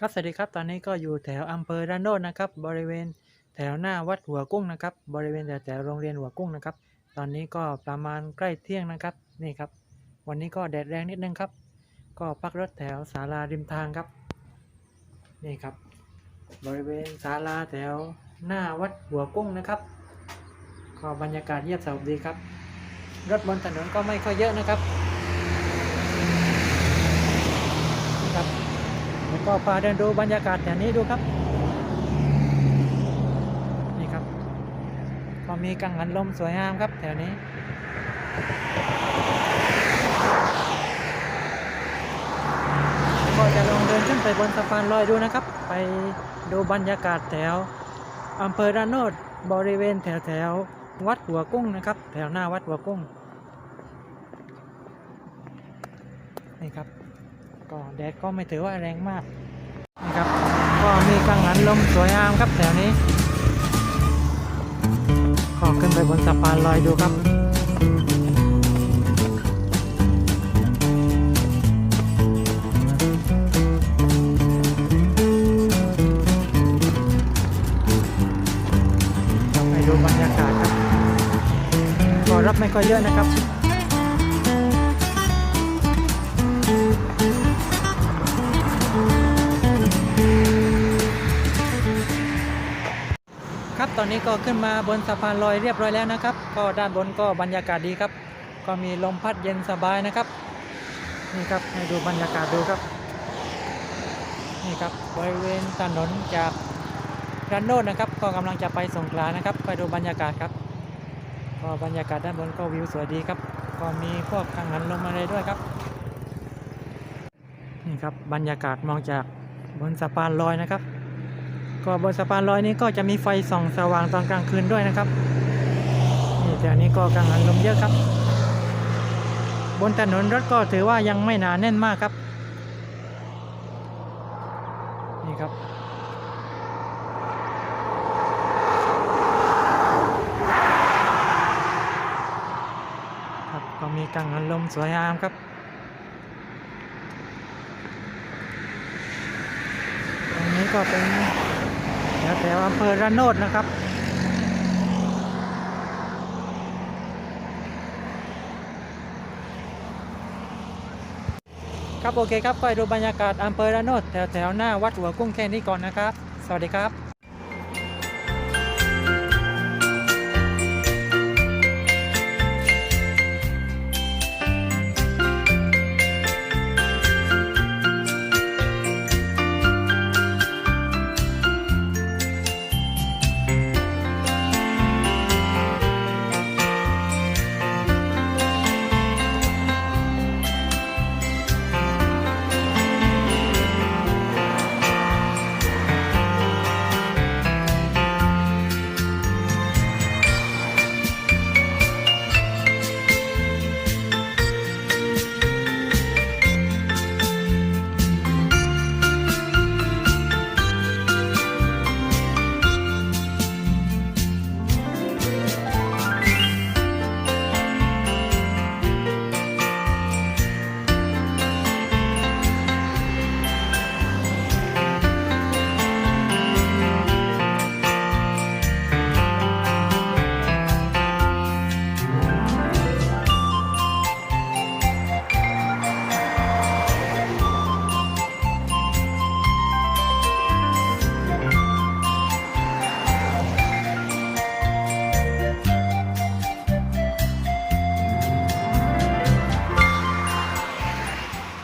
ครับสวัสดีครับตอนนี้ก็อยู่แถวอำเภอระโนดนะครับ บริเวณแถวหน้าวัดหัวกุ้งนะครับ บริเวณแถวแถวโรงเรียนหัวกุ้งนะครับ ตอนนี้ก็ประมาณใกล้เที่ยงนะครับนี่ครับ วันนี้ก็แดดแรงนิดนึงครับ ก็พักรถแถวศาลาริมทางครับนี่ครับ บริเวณศาลาแถวหน้าวัดหัวกุ้งนะครับก็บรรยากาศเยียบสงบดีครับ รถบนถนนก็ไม่ค่อยเยอะนะครับนี่ครับ แล้ว ก็พาเดินดูบรรยากาศแถวนี้ดูครับ นี่ครับ ก็มีกังหันลมสวยงามครับแถวนี้ก็จะลองเดินขึ้นไปบนสะพานลอยดูนะครับ ไปดูบรรยากาศแถวอำเภอระโนดบริเวณแถวแถววัดหัวกุ้งนะครับ แถวหน้าวัดหัวกุ้งนี่ครับก็แดดก็ไม่ถือว่าแรงมาก นะครับ ก็มีกังหันลมสวยงามครับแถวนี้ ขอขึ้นไปบนสะพานลอยดูครับไปดูบรรยากาศครับก็รับไม่ค่อยเยอะนะครับ ตอนนี้ก็ขึ้นมาบนสะพานลอยเรียบร้อยแล้วนะครับ ก็ด้านบนก็บรรยากาศดีครับ ก็มีลมพัดเย็นสบายนะครับ นี่ครับให้ดูบรรยากาศดูครับ นี่ครับบริเวณถนนจากรันโนดนะครับ ก็กำลังจะไปสงขลานะครับ ไปดูบรรยากาศครับ ก็บรรยากาศด้านบนก็วิวสวยดีครับ ก็มีพวกกังหันลมอะไรด้วยครับ นี่ครับบรรยากาศมองจากบนสะพานลอยนะครับ ก็บนสะพานลอยนี้ก็จะมีไฟส่องสว่างตอนกลางคืนด้วยนะครับนี่แถวนี้ก็กังหันลมเยอะครับ บนถนนรถก็ถือว่ายังไม่หนาแน่นมากครับ นี่ครับครับก็มีกังหันลมสวยงามครับตรงนี้ก็เป็น ถวแถวอำเภอระโนดนะครับ ครับโอเคครับไปดูบรรยากาศอำเภอระโนดแถวแถวหน้าวัดหัวกุ้งแค่นี้ก่อนนะครับ สวัสดีครับ